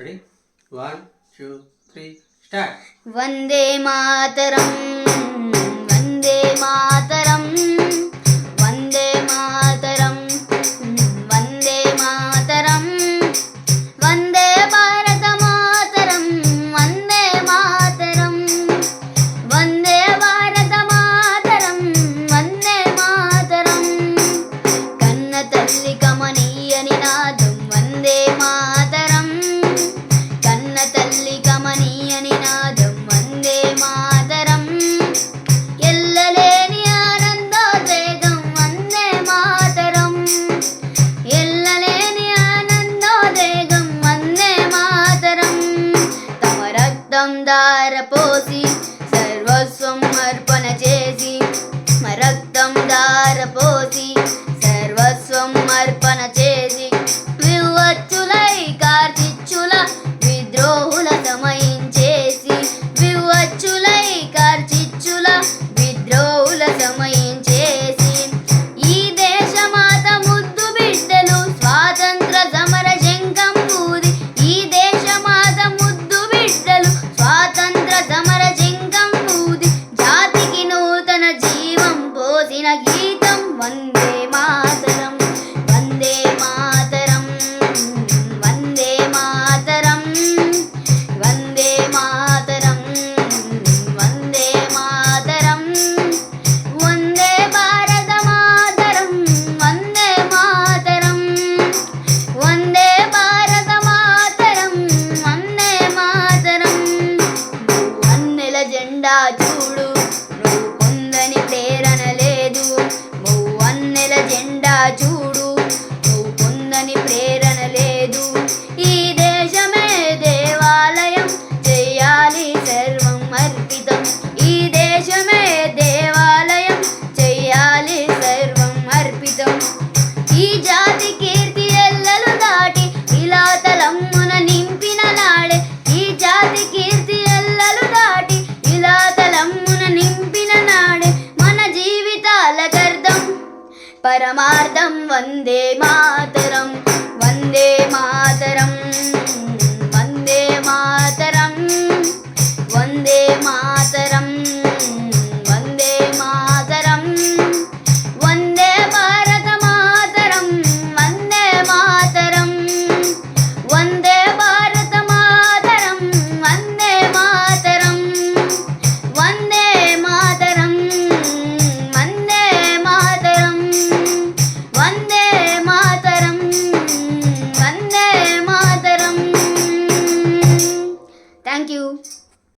Ready one two three start Vande Mataram para poder. జెండా చూడు. నువ్వు పొందని ప్రేరణ లేదు. నువ్వు అన్నెల జెండా చూడు பரமார்த்தம் வந்தே மாதரம் வந்தே மாதரம்.